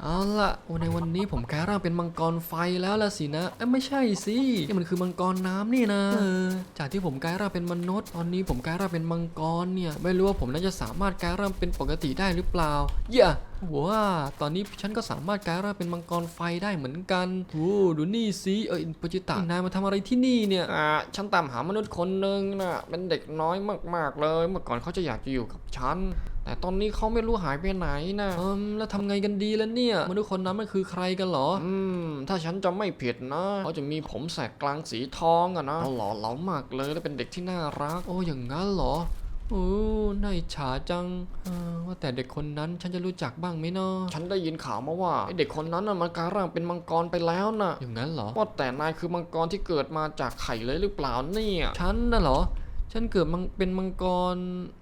เอาล่ะในวันนี้ผมกลายร่างเป็นมังกรไฟแล้วล่ะสินะเอ้ยไม่ใช่สินี่มันคือมังกรน้ำนี่นะเออจากที่ผมกลายร่างเป็นมนุษย์ตอนนี้ผมกลายร่างเป็นมังกรเนี่ย ไม่รู้ว่าผมน่าจะสามารถกลายร่างเป็นปกติได้หรือเปล่า เย่ ว้าตอนนี้ฉันก็สามารถกลายร่างเป็นมังกรไฟได้เหมือนกันโอ้ดูนี่สิเอออินปจิตะนายมาทำอะไรที่นี่เนี่ยอ่าฉันตามหามนุษย์คนหนึ่งนะเป็นเด็กน้อยมากๆเลย เมื่อก่อนเขาจะอยากจะอยู่กับฉันแต่ตอนนี้เขาไม่รู้หายไปไหนนะอืมแล้วทำไงกันดีแล้วเนี่ยมนุษย์คนนั้นมันคือใครกันเหรอ อืม ถ้าฉันจำไม่ผิดนะเขาจะมีผมแสกกลางสีทองอะนะหล่อเหลามากเลยแล้วเป็นเด็กที่น่ารัก โอ้อย่างงั้นเหรอ โอ้น่าอิจฉาจังเออว่าแต่เด็กคนนั้นฉันจะรู้จักบ้างไหมเนาะฉันได้ยินข่าวมาว่าไอเด็กคนนั้นน่ะมันกลายร่างเป็นมังกรไปแล้วน่ะ อย่างนั้นเหรอ ว่าแต่นายคือมังกรที่เกิดมาจากไข่เลยหรือเปล่าเนี่ย ฉันน่ะเหรอ ฉันเกิดมังเป็นมังกรเอิ่ม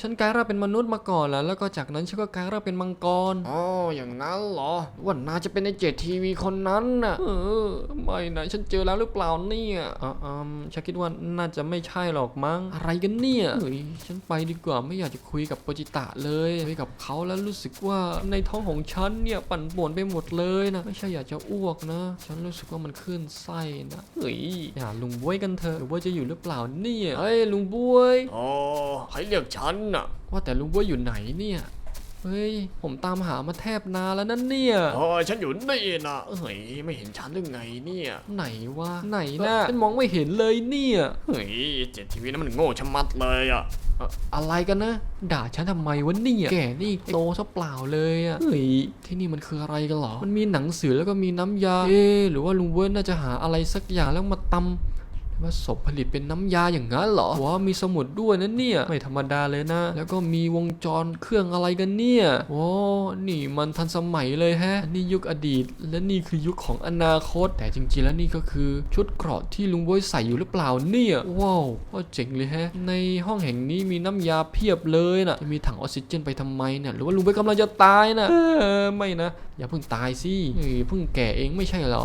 ฉันกลายร่างเป็นมนุษย์มาก่อนแล้วแล้วก็จากนั้นฉันก็กลายร่างเป็นมังกรอ๋ออย่างนั้นเหรอว่านายจะเป็นในเจทีวีคนนั้นน่ะเออไม่นะฉันเจอแล้วหรือเปล่าเนี่ยอ่าอืมฉันคิดว่าน่าจะไม่ใช่หรอกมั้งอะไรกันเนี่ยเฮ้ยฉันไปดีกว่าไม่อยากจะคุยกับโปจิตะเลยคุยกับเขาแล้วรู้สึกว่าในท้องของฉันเนี่ยปั่นป่วนไปหมดเลยนะไม่ใช่อยากจะอ้วกนะ ฉันรู้สึกว่ามันขึ้นไส้นะเฮ้ยอย่าลุงบวยกันเถอะหรือว่าจะอยู่หรือเปล่าเนี่ยเฮ้ยลุงบวยอ๋อใครเรียกฉันน่ะ ว่าแต่ลุงบวยอยู่ไหนเนี่ย เฮ้ย ผมตามหามาแทบนานแล้วนั่นเนี่ยอ๋อฉันอยู่นี่นะเฮ้ยไม่เห็นฉันหรือไงเนี่ย ไหนวะไหนนะฉันมองไม่เห็นเลยเนี่ย เฮ้ยเจ็ดทีวีนั้นมันโง่ชะมัดเลยอะเอ่ออะไรกันนะ ด่าฉันทำไมวะเนี่ยแกนี่โตซะเปล่าเลยอะเฮ้ยที่นี่มันคืออะไรกันเหรอ มันมีหนังสือแล้วก็มีน้ำยา เอ๊ะหรือว่าลุงเวิร์นน่าจะหาอะไรสักอย่างแล้วมาตำ ว่าศพผลิตเป็นน้ำยาอย่างนั้นเหรอว้ามีสมุดด้วยนะเนี่ย ไม่ธรรมดาเลยนะ แล้วก็มีวงจรเครื่องอะไรกันเนี่ยโอ้นี่มันทันสมัยเลยแฮะ นี่ยุคอดีต และนี่คือยุคของอนาคต แต่จริงๆแล้วนี่ก็คือชุดเกราะที่ลุงบวยใส่อยู่หรือเปล่าเนี่ย ว้าวว่าเจ๋งเลยแฮะ ในห้องแห่งนี้มีน้ำยาเพียบเลยนะจะมีถังออกซิเจนไปทำไมเนี่ยหรือว่าลุงบวยกำลังจะตายนะเออไม่นะอย่าเพิ่งตายสิเฮ้ยเพิ่งแก่เองไม่ใช่เหรอ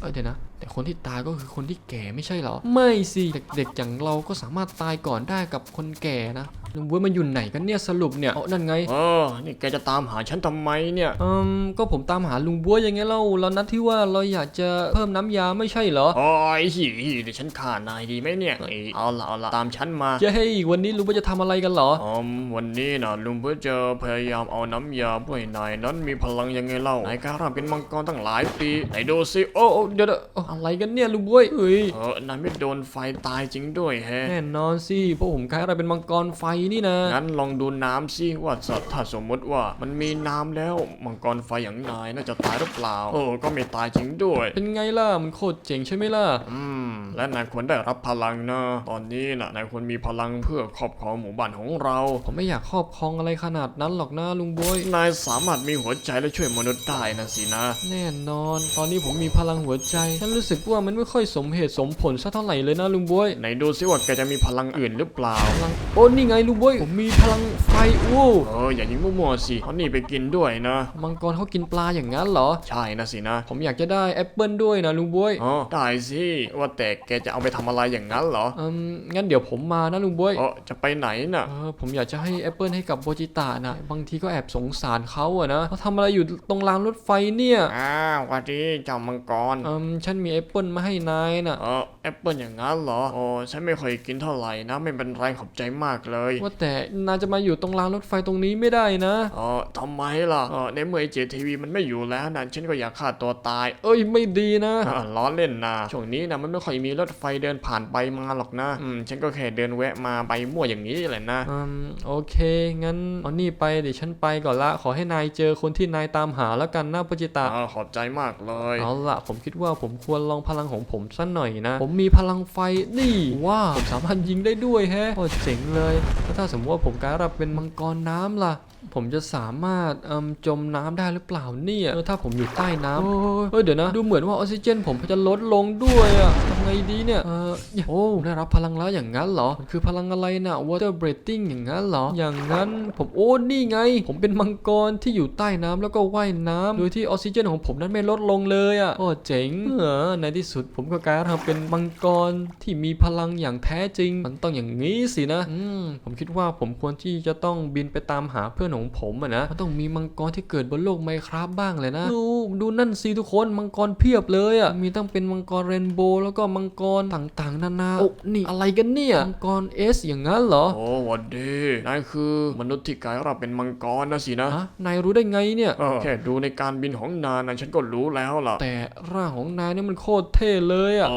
เออเดี๋ยวนะ แต่คนที่ตายก็คือคนที่แก่ไม่ใช่เหรอ ไม่สิ เด็กๆอย่างเราก็สามารถตายก่อนได้กับคนแก่นะ ลุงบวยมันอยู่ไหนกันเนี่ยสรุปเนี่ยอ๋อนั่นไงเออนี่แกจะตามหาฉันทำไมเนี่ยอืมก็ผมตามหาลุงบัวยังไงเล่าเรานัดที่ว่าเราอยากจะเพิ่มน้ำยาไม่ใช่เหรอโอ้ยหิเดี๋ยวฉันฆ่านายดีไหมเนี่ยเฮ้ยเอาละเอาละตามฉันมาเฮ้ยวันนี้ลุงบัวจะทำอะไรกันเหรออืมวันนี้นะลุงเพื่อจะพยายามเอาน้ำยาเพื่อให้นายนั้นมีพลังยังไงเล่านายกล้าเป็นมังกรตั้งหลายปีไหนดูสิโอ้โอ้เดี๋ยวเดี๋ยวโอ้อะไรกันเนี่ยลุงบัวเฮ้ยเออนายไม่โดนไฟตายจริงด้วยแฮะแน่นอนสิเพราะผมคล้ายอะไรเป็นมังกรไฟนี่นะ งั้นลองดูน้ำสิว่าสัตว์ถ้าสมมติว่ามันมีน้ำแล้วมังกรไฟอย่างนายน่าจะตายหรือเปล่าโอ้ก็ไม่ตายจริงด้วย เป็นไงล่ะ มันโคตรเจ๋งใช่ไหมล่ะ อืม และนายควรได้รับพลังนะ ตอนนี้นะนายควรมีพลังเพื่อครอบครองหมู่บ้านของเรา ผมไม่อยากครอบครองอะไรขนาดนั้นหรอกนะลุงบัวนายสามารถมีหัวใจและช่วยมนุษย์ได้นะสินะ แน่นอน ตอนนี้ผมมีพลังหัวใจ ฉันรู้สึกว่ามันไม่ค่อยสมเหตุสมผลสักเท่าไหร่เลยนะลุงบัวไหนดูสิว่าแกจะมีพลังอื่นหรือเปล่า พลัง โอ้นี่ไงรู้เว้ยผมมีพลังไฟ อ้เอออย่ายิงมั่วๆสิเขานี่ไปกินด้วยนะ มังกรเขากินปลาอย่างนั้นเหรอ ใช่นะสินะ ผมอยากจะได้แอปเปิลด้วยนะลุงบวยอ๋อได้สิว่าแต่แกจะเอาไปทำอะไรอย่างนั้นเหรออืมงั้นเดี๋ยวผมมานะลุงบวยเออจะไปไหนน่ะ เออผมอยากจะให้แอปเปิลให้กับโบจิตะนะบางทีก็แอบสงสารเขาอะนะเขาทำอะไรอยู่ตรงรางรถไฟเนี่ยอ้าวสวัสดีเจ้ามังกร อืมฉันมีแอปเปิลมาให้นายนะเออแอปเปิลอย่างนั้นเหรอ โอ้ฉันไม่เคยกินเท่าไหร่นะ ไม่เป็นไรขอบใจมากเลย ว่าแต่นายจะมาอยู่ตรงรางรถไฟตรงนี้ไม่ได้นะ เออทำไมล่ะเออในเมื่อเจทีวีมันไม่อยู่แล้วนะฉันก็อยากฆ่าตัวตาย เอ้ยไม่ดีนะอะล้อเล่นนะช่วงนี้นะมันไม่ค่อยมีรถไฟเดินผ่านไปมาหรอกนะอืมฉันก็แค่เดินแวะมาไปมั่วอย่างนี้แหละนะ อืมโอเค งั้นเอานี่ไปเดี๋ยวฉันไปก่อนละ ขอให้นายเจอคนที่นายตามหาแล้วกันนะโบจิตะอ่าขอบใจมากเลย เอาล่ะผมคิดว่าผมควรลองพลังของผมสักหน่อยนะ ผมมีพลังไฟนี่ว้าวผมสามารถยิงได้ด้วยแฮะโอ้เจ๋งเลยแล้วถ้าสมมติว่าผมกลายรับเป็นมังกรน้ำล่ะ ผมจะสามารถเอิ่มจมน้ำได้หรือเปล่าเนี่ยเออถ้าผมอยู่ใต้น้ำโอ้ยเอ้ยเดี๋ยวนะ ดูเหมือนว่าออกซิเจน ผมจะลดลงด้วยอะทำ ไงดีเนี่ย เออโอ้ได้รับพลังแล้วอย่างนั้นเหรอ มันคือพลังอะไรนะ water breathing อย่างนั้นเหรอ อย่างนั้นผมโอ้นี่ไง ผมเป็นมังกรที่อยู่ใต้น้ำแล้วก็ว่ายน้ำโดยที่ออกซิเจนของผมนั้นไม่ลดลงเลยอะโอ้เจ๋งเออในที่สุดผมก็กลายร่างเป็นมังกรที่มีพลังอย่างแท้จริง มันต้องอย่างนี้สินะอืมผมคิดว่าผมควรที่จะต้องบินไปตามหาเพื่อนของของผมอะนะมันต้องมีมังกรที่เกิดบนโลกไมครับบ้างเลยนะ ดูดูนั่นสิทุกคนมังกรเพียบเลยอะมีตั้งเป็นมังกรเรนโบว์แล้วก็มังกรต่างๆ นานาโอ้นี่อะไรกันเนี่ยมังกรเอสอย่างนั้นเหรอโอ้หวันดีนายคือมนุษย์ที่กลายร่างเป็นมังกรนะสินะฮะนายรู้ได้ไงเนี่ยเออแค่ดูในการบินของนายนะฉันก็รู้แล้วล่ะแต่ร่างของนายเนี่ยมันโคตรเท่เลยอะ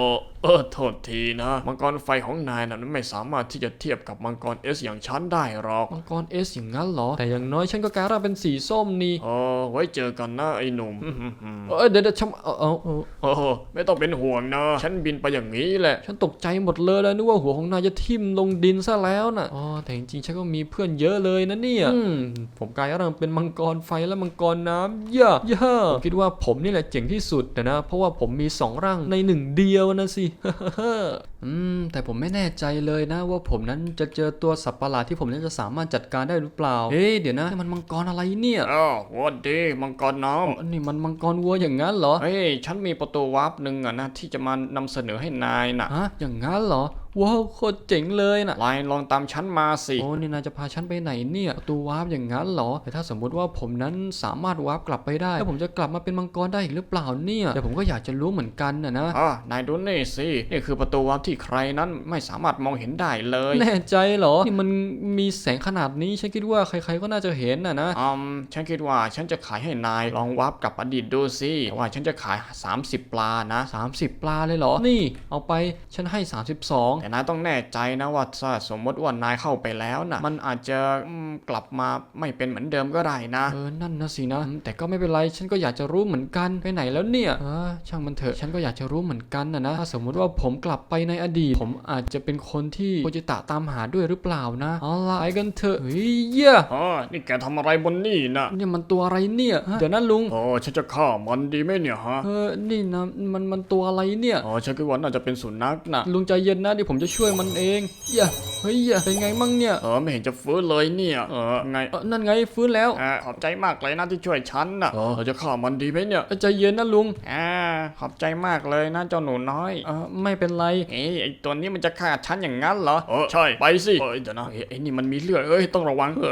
เออเออโทษทีนะ มังกรไฟของนายนะนั้นไม่สามารถที่จะเทียบกับมังกรเอสอย่างฉันได้หรอกมังกรเอสอย่างนั้นเหรอ แต่อย่างน้อยฉันก็กลายร่างเป็นสีส้มนี่เออไว้เจอกันนะไอ้หนุ่มเออเดี๋ยวเดี๋ยวฉันเอาเอาเอาเออไม่ต้องเป็นห่วงนะ ฉันบินไปอย่างนี้แหละ ฉันตกใจหมดเลยแล้วนึกว่าหัวของนายจะทิ่มลงดินซะแล้วน่ะอ๋อแต่จริงๆฉันก็มีเพื่อนเยอะเลยนะเนี่ยอืมผมกลายร่างเป็นมังกรไฟและมังกรน้ำเย่าเย่าผมคิดว่าผมนี่แหละเจ๋งที่สุดนะนะ เพราะว่าผมมีสองร่างในหนึ่งเดียวนะสิอืม แต่ผมไม่แน่ใจเลยนะว่าผมนั้นจะเจอตัวสัตว์ประหลาดที่ผมนั้นจะสามารถจัดการได้หรือเปล่า เฮ้ยเดี๋ยวนะนี่มันมังกรอะไรเนี่ยเออหวันดีมังกรน้อ๋อนี่มันมังกรวัวอย่างนั้นเหรอำเฮ้ย ฉันมีประตูวาร์ปหนึ่งอะนะที่จะมานำเสนอให้นายนะ ฮะ อย่างนั้นเหรอ ว้าวโคตรเจ๋งเลยน่ะลายลองตามฉันมาสิ โอ้นี่นายจะพาฉันไปไหนเนี่ยประตูวาร์ปอย่างนั้นเหรอ แต่ถ้าสมมุติว่าผมนั้นสามารถวาร์ปกลับไปได้แล้วผมจะกลับมาเป็นมังกรได้อีกหรือเปล่าเนี่ยแต่ผมก็อยากจะรู้เหมือนกันนะนะอ่านายดูนี่สินี่คือประตูวาร์ปที่ใครนั้นไม่สามารถมองเห็นได้เลย แน่ใจเหรอนี่มันมีแสงขนาดนี้ฉันคิดว่าใครๆก็น่าจะเห็นนะนะอืมฉันคิดว่าฉันจะขายให้นายลองวาร์ปกลับอดีตดูสิแต่ว่าฉันจะขาย 30 ปลานะ 30 ปลาเลยเหรอนี่ เอาไปฉันให้ 32แต่นายต้องแน่ใจนะว่าถ้าสมมติว่านายเข้าไปแล้วนะมันอาจจะอืมกลับมาไม่เป็นเหมือนเดิมก็ได้นะเออนั่นนะสินะอืมแต่ก็ไม่เป็นไรฉันก็อยากจะรู้เหมือนกันไปไหนแล้วเนี่ยเออช่างมันเถอะฉันก็อยากจะรู้เหมือนกันนะนะถ้าสมมุติว่าผมกลับไปในอดีต ผมอาจจะเป็นคนที่โคจิตะตามหาด้วยหรือเปล่านะเอาล่ะไปกันเถอะเฮ้ยเหี้ยอ๋อนี่แกทำอะไรบนนี่นะเนี่ยมันตัวอะไรเนี่ยฮะเดี๋ยวนะลุงโอ้ฉันจะฆ่ามันดีไหมเนี่ยฮะเออนี่นะมันมันตัวอะไรเนี่ยอ๋อฉันคิดว่าน่าจะเป็นสุนัขนะลุงใจเย็นนะเดี๋ยวผมจะช่วยมันเองอย่า เฮ้ยอย่าเป็นไงมั่งเนี่ยเออไม่เห็นจะฟื้นเลยเนี่ยเออไงเออนั่นไงฟื้นแล้วอ่าขอบใจมากเลยนะที่ช่วยฉันนะเออเราจะฆ่ามันดีไหมเนี่ยเออใจเย็นนะลุงอ่าขอบใจมากเลยนะเจ้าหนูน้อยเออไม่เป็นไรเอ้ยไอตัวนี้มันจะฆ่าฉันอย่างนั้นเหรอเออใช่ไปสิเอ้ยเดี๋ยวนะเอ้ยไอ้นี่มันมีเลือดเอ้ยต้องระวังเอ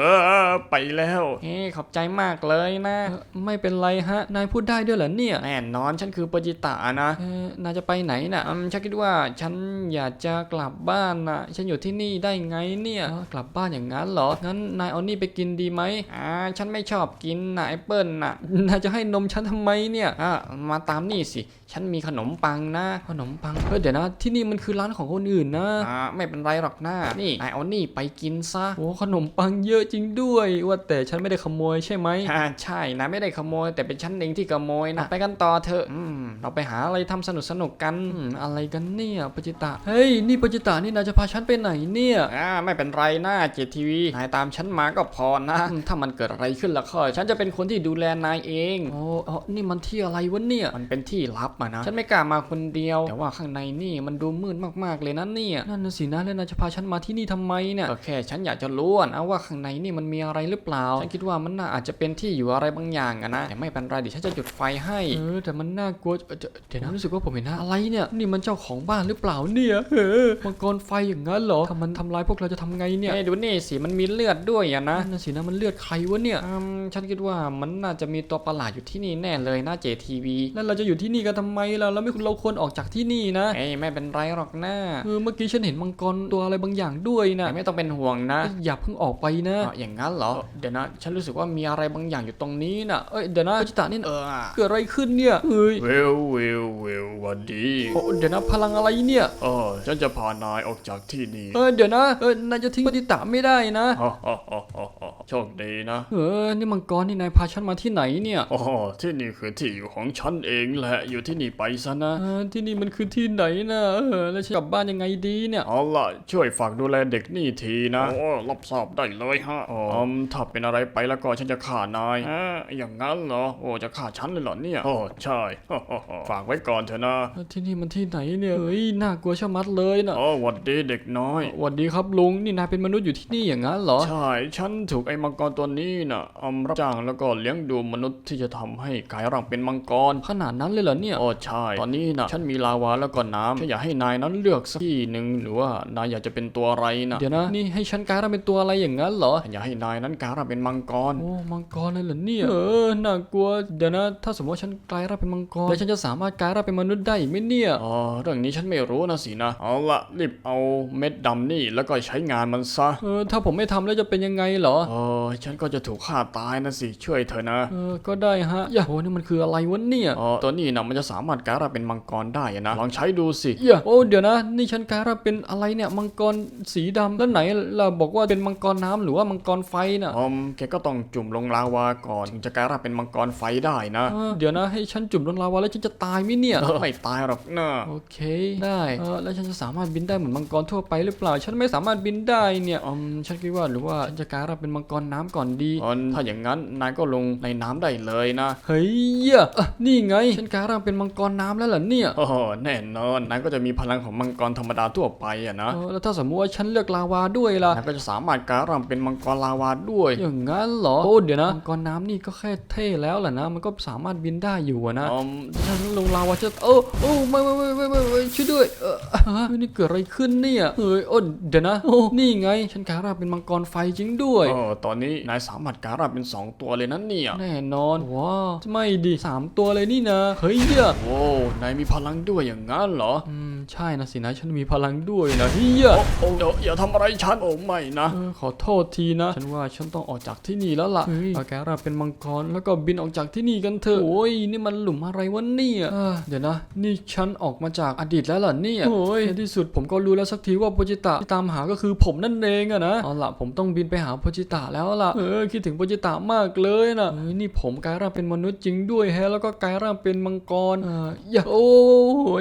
อไปแล้วเอ้ยขอบใจมากเลยนะเออไม่เป็นไรฮะนายพูดได้ด้วยเหรอเนี่ยแน่นอนฉันคือปจิตะนะเออนายจะไปไหนน่ะอืมฉันคิดว่าฉันอยากจะกลับบ้านนะฉันอยู่ที่นี่ได้ไงเนี่ยเออกลับบ้านอย่างนั้นเหรองั้นนายเอานี่ไปกินดีไหมอ่าฉันไม่ชอบกินนะแอปเปิลน่ะนายจะให้นมฉันทำไมเนี่ยอ่ามาตามนี่สิ ฉันมีขนมปังนะ ขนมปังเฮ้ยเดี๋ยวนะ ที่นี่มันคือร้านของคนอื่นนะอ่าไม่เป็นไรหรอกนะนี่นายเอานี่ไปกินซะโอ้ขนมปังเยอะจริงด้วย ว่าแต่ฉันไม่ได้ขโมยใช่ไหมอ่าใช่นายไม่ได้ขโมย แต่เป็นฉันเองที่ขโมยนะไปกันต่อเถอะอืมเราไปหาอะไรทำสนุกสนุกๆกันอืมอะไรกันเนี่ยปจิตะเฮ้ยนี่ปจิตะนี่นายจะพาฉันไปไหนเนี่ยอ่าไม่เป็นไรนะเจทีวีนายตามฉันมาก็พอนะอืมถ้ามันเกิดอะไรขึ้นแล้วก็ฉันจะเป็นคนที่ดูแลนายเองโอ้อ๋อนี่มันที่อะไรวะเนี่ย มันเป็นที่ลับอะนะ ฉันไม่กล้ามาคนเดียว แต่ว่าข้างในนี่มันดูมืดมากๆเลยนะเนี่ย นั่นน่ะสินะแล้วนายจะพาฉันมาที่นี่ทำไมเนี่ยก็แค่ฉันอยากจะรู้อะนะว่าข้างในนี่มันมีอะไรหรือเปล่า ฉันคิดว่ามันน่าอาจจะเป็นที่อยู่อะไรบางอย่างอะนะแต่ไม่เป็นไรเดี๋ยวฉันจะจุดไฟให้เออแต่มันน่ากลัวเออเดี๋ยวเดี๋ยวนะรู้สึกว่าผมเห็นอะไรเนี่ย นี่มันเจ้าของบ้านหรือเปล่าเนี่ยเออมังกรไฟอย่างนั้นเหรอถ้ามันทำร้ายพวกเราจะทำไงเนี่ยเอ้ยดูนี่สิมันมีเลือดด้วยอะนะนั่นนะสินะมันเลือดใครวะเนี่ยอืมฉันคิดว่ามันน่าจะมีตัวประหลาดอยู่ที่นี่แน่เลยนะ JTV แล้วเราจะอยู่ที่นี่กันทำไมล่ะเราไม่เราควรออกจากที่นี่นะเอ้ยไม่เป็นไรหรอกนะเออเมื่อกี้ฉันเห็นมังกรตัวอะไรบางอย่างด้วยนะแต่ไม่ต้องเป็นห่วงนะ อย่าเพิ่งออกไปนะอ๋ออย่างนั้นเหรอเดี๋ยวนะ ฉันรู้สึกว่ามีอะไรบางอย่างอยู่ตรงนี้น่ะเอ้ยเดี๋ยวนะโคจิตะนี่เออเกิดอะไรขึ้นเนี่ยเฮ้ยเวลเวลเวลวันดีโอ้เดี๋ยวนะพลังอะไรเนี่ยเออฉันจะพานายออกจากที่นี่เออเดี๋ยวนะ เออนายจะทิ้งโคจิตะไม่ได้นะฮ่าฮ่าฮ่าฮ่าฮ่าโชคดีนะ เออ นี่มังกรนี่นายพาฉันมาที่ไหนเนี่ยอ๋อที่นี่คือที่อยู่ของฉันเองแหละ อยู่ที่นี่ไปซะนะ เออที่นี่มันคือที่ไหนนะเออแล้วฉันกลับบ้านยังไงดีเนี่ย เอาล่ะ ช่วยฝากดูแลเด็กนี่ทีนะ โอ้รับทราบได้เลยฮะอ๋ออืมถ้าเป็นอะไรไปแล้วก็ฉันจะฆ่านายอ่าอย่างนั้นเหรอ โอ้ จะฆ่าฉันเลยเหรอเนี่ย โอ้ ใช่ฮ่าฮ่าฮ่าฝากไว้ก่อนเถอะนะเออที่นี่มันที่ไหนเนี่ยเฮ้ยน่ากลัวชะมัดเลยนะโอ้หวัดดีเด็กน้อยหวัดดีครับลุงนี่นายเป็นมนุษย์อยู่ที่นี่อย่างนั้นเหรอ ใช่ ฉันถูกไอ้มังกรตัวนี้น่ะเอารับจ้างแล้วก็เลี้ยงดูมนุษย์ที่จะทำให้กลายร่างเป็นมังกรขนาดนั้นเลยเหรอเนี่ยโอ้ใช่ ตอนนี้นะฉันมีลาวาแล้วก็น้ำฉันอยากให้นายนั้นเลือกสักที่หนึ่งหรือว่านายอยากจะเป็นตัวอะไรนะเดี๋ยวนะนี่ให้ฉันกลายร่างเป็นตัวอะไรอย่างนั้นเหรอฉันอยากให้นายนั้นกลายร่างเป็นมังกรโอ้มังกรเลยเหรอเนี่ยเออน่ากลัวเดี๋ยวนะ ถ้าสมมติว่าฉันกลายร่างเป็นมังกรแล้วฉันจะสามารถกลายร่างเป็นมนุษย์ได้อีกไหมเนี่ยอ๋อเรื่องนี้ฉันไม่รู้นะสินะเอาละรีบเอาเม็ดดำนี่แล้วก็ใช้งานมันซะ เออถ้าผมไม่ทำแล้วจะเป็นยังไงเหรอ เออฉันก็จะถูกฆ่าตายนะสิช่วยเธอนะ เออก็ได้ฮะอย่าโอ้นี่มันคืออะไรวะเนี่ยอ๋อตัวนี้นะมันจะสามารถกลายร่างเป็นมังกรได้อะนะลองใช้ดูสิ อย่าโอ้เดี๋ยวนะ นี่ฉันกลายร่างเป็นอะไรเนี่ยมังกรสีดำแล้วไหนเราบอกว่าเป็นมังกรน้ำหรือว่ามังกรไฟน่ะอืมแกก็ต้องจุ่มลงลาวาก่อนถึงจะกลายร่างเป็นมังกรไฟได้นะเออเดี๋ยวนะให้ฉันจุ่มลงลาวาแล้วฉันจะตายไหมเนี่ย เออไม่ตายหรอกนะ โอเค ได้เออแล้วฉันจะสามารถบินได้เหมือนมังกรทั่วไปหรือเปล่า ฉันไม่สามารถบินได้เนี่ยอืมฉันคิดว่าหรือว่าฉันจะกลายร่างเป็นมังกรน้ำก่อนดี อ๋อถ้าอย่างนั้นนายก็ลงในน้ำได้เลยนะ เฮ้ยเหี้ยอะนี่ไง ฉันกลายร่างเป็นมังกรน้ำแล้วเหรอเนี่ย โอ้โหแน่นอนนายก็จะมีพลังของมังกรธรรมดาทั่วไปอะนะเออแล้วถ้าสมมติว่าฉันเลือกลาวาด้วยล่ะ นายก็จะสามารถกลายร่างเป็นมังกรลาวาด้วย อย่างนั้นเหรอ โอ้เดี๋ยวนะมังกรน้ำนี่ก็แค่เท่แล้วแหละนะ มันก็สามารถบินได้อยู่อะนะอืมฉันลงลาวาจะโอ้โอ้ไม่ไม่ไม่ไม่ไม่ไม่ช่วยด้วย เออฮะนี่เกิดอะไรขึ้นเนี่ย เฮ้ยโอ้เดี๋ยวนะโอ้นี่ไง ฉันกลายร่างเป็นมังกรไฟจริงด้วย เออตอนนี้นายสามารถกลายร่างเป็นสองตัวเลยนะเนี่ย แน่นอน ว้าวไม่ดิสามตัวเลยนี่นะ เฮ้ยเหี้ยโอ้นายมีพลังด้วยอย่างนั้นเหรอ อืม ใช่นะสินะฉันมีพลังด้วยนะเฮียโอ้เดี๋ยวอย่าทำอะไรฉันโอ้ไม่นะ เออขอโทษทีนะ ฉันว่าฉันต้องออกจากที่นี่แล้วล่ะเฮ้ยเอาแกเราเป็นมังกรแล้วก็บินออกจากที่นี่กันเถอะโอ้ยนี่มันหลุมอะไรวะเนี่ยเออเดี๋ยวนะ นี่ฉันออกมาจากอดีตแล้วเหรอเนี่ยโอ้ยในที่สุดผมก็รู้แล้วสักทีว่าโปจิตะที่ตามหาก็คือผมนั่นเองอะนะเอาล่ะผมต้องบินไปหาโปจิตะแล้วล่ะเออคิดถึงโปจิตะมากเลยนะเฮ้ยนี่ผมกลายร่างเป็นมนุษย์จริงด้วยแฮะแล้วก็กลายร่างเป็นมังกรเอออย่าโอ้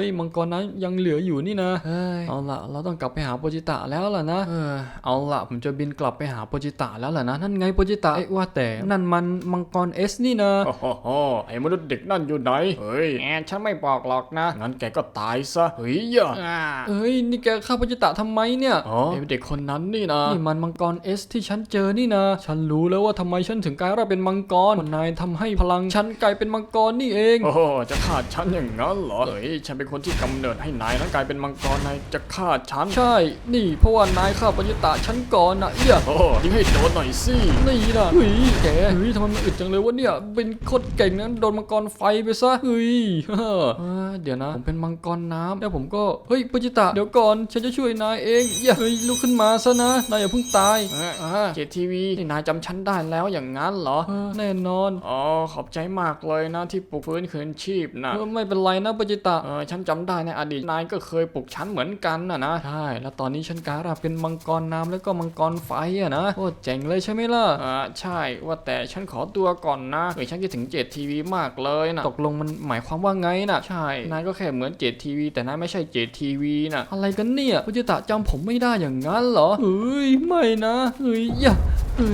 ยมังกรนั้นยังเหลืออยู่นี่นะเฮ้ยเอาล่ะเราต้องกลับไปหาโปจิตะแล้วล่ะนะเออเอาล่ะผมจะบินกลับไปหาโปจิตะแล้วล่ะนะนั่นไงโปจิตะเอ๊ะว่าแต่นั่นมันมังกรเอสนี่นะโอ้โหโหไอ้มนุษย์เด็กนั่นอยู่ไหนเฮ้ยแอนฉันไม่บอกหรอกนะงั้นแกก็ตายซะเฮ้ยอย่าเอ้ยนี่แกฆ่าโปจิตะทำไมเนี่ยอ๋อไอ้เด็กคนนั้นนี่นะนี่มันมังกรเอสที่ฉันเจอนี่นะ ฉันรู้แล้วว่าทำไมฉันถึงกลายร่างเป็นมังกรนายทำให้พลังฉันกลายเป็นมังกรนี่เอง โอ้โหจะฆ่าฉันอย่างนั้นเหรอเฮ้ยฉันเป็นคนที่กำเนิดให้นายนั้นกลายเป็นมังกรนายจะฆ่าฉันใช่ นี่เพราะว่านายฆ่าโปจิตะฉันก่อนนะเอี้ย โอ้โหยิงให้โดนหน่อยสินี่นะเฮ้ยแกเฮ้ยทำไมมันอึดจังเลยวะเนี่ย เป็นโคตรเก่งนะโดนมังกรไฟไปซะ เฮ้ยเฮ้อเออเดี๋ยวนะ ผมเป็นมังกรน้ำแล้วผมก็ เฮ้ยโปจิตะ เดี๋ยวก่อน ฉันจะช่วยนายเองอย่าเฮ้ยลุกขึ้นมาซะนะนายอย่าเพิ่งตายเอ้ยอ่าเจทีวีนี่นายจำฉันได้แล้วอย่างนั้นเหรอเออแน่นอน อ๋อขอบใจมากเลยนะที่ปลุกฟื้นคืนชีพนะเออไม่เป็นไรนะโปจิตะเออฉันจำได้ในอดีตนายก็เคยปลุกฉันเหมือนกันนะนะใช่แล้วตอนนี้ฉันการาเป็นมังกรน้ำแล้วก็มังกรไฟอะนะโคตรเจ๋งเลยใช่ไหมล่ะอ่าใช่ว่าแต่ฉันขอตัวก่อนนะเออฉันคิดถึงเจตทีวีมากเลยนะตกลงมันหมายความว่าไงน่ะใช่นายก็แค่เหมือนเจตทีวีแต่นายไม่ใช่เจตทีวีนะอะไรกันเนี่ยโปจิตะจำผมไม่ได้อย่างนั้นเหรอเฮ้ยไม่นะเฮ้ยอย่าเฮ้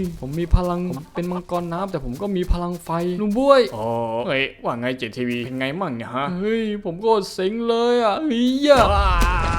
ยผมมีพลังผมเป็นมังกรน้ำแต่ผมก็มีพลังไฟลุงบ้วยอ๋อเฮ้ยว่าไงเจตทีวีเป็นไงมั่งเนี่ยฮะเฮ้ยผมก็เซ็งเลยอะเฮ้ยอย่าว้า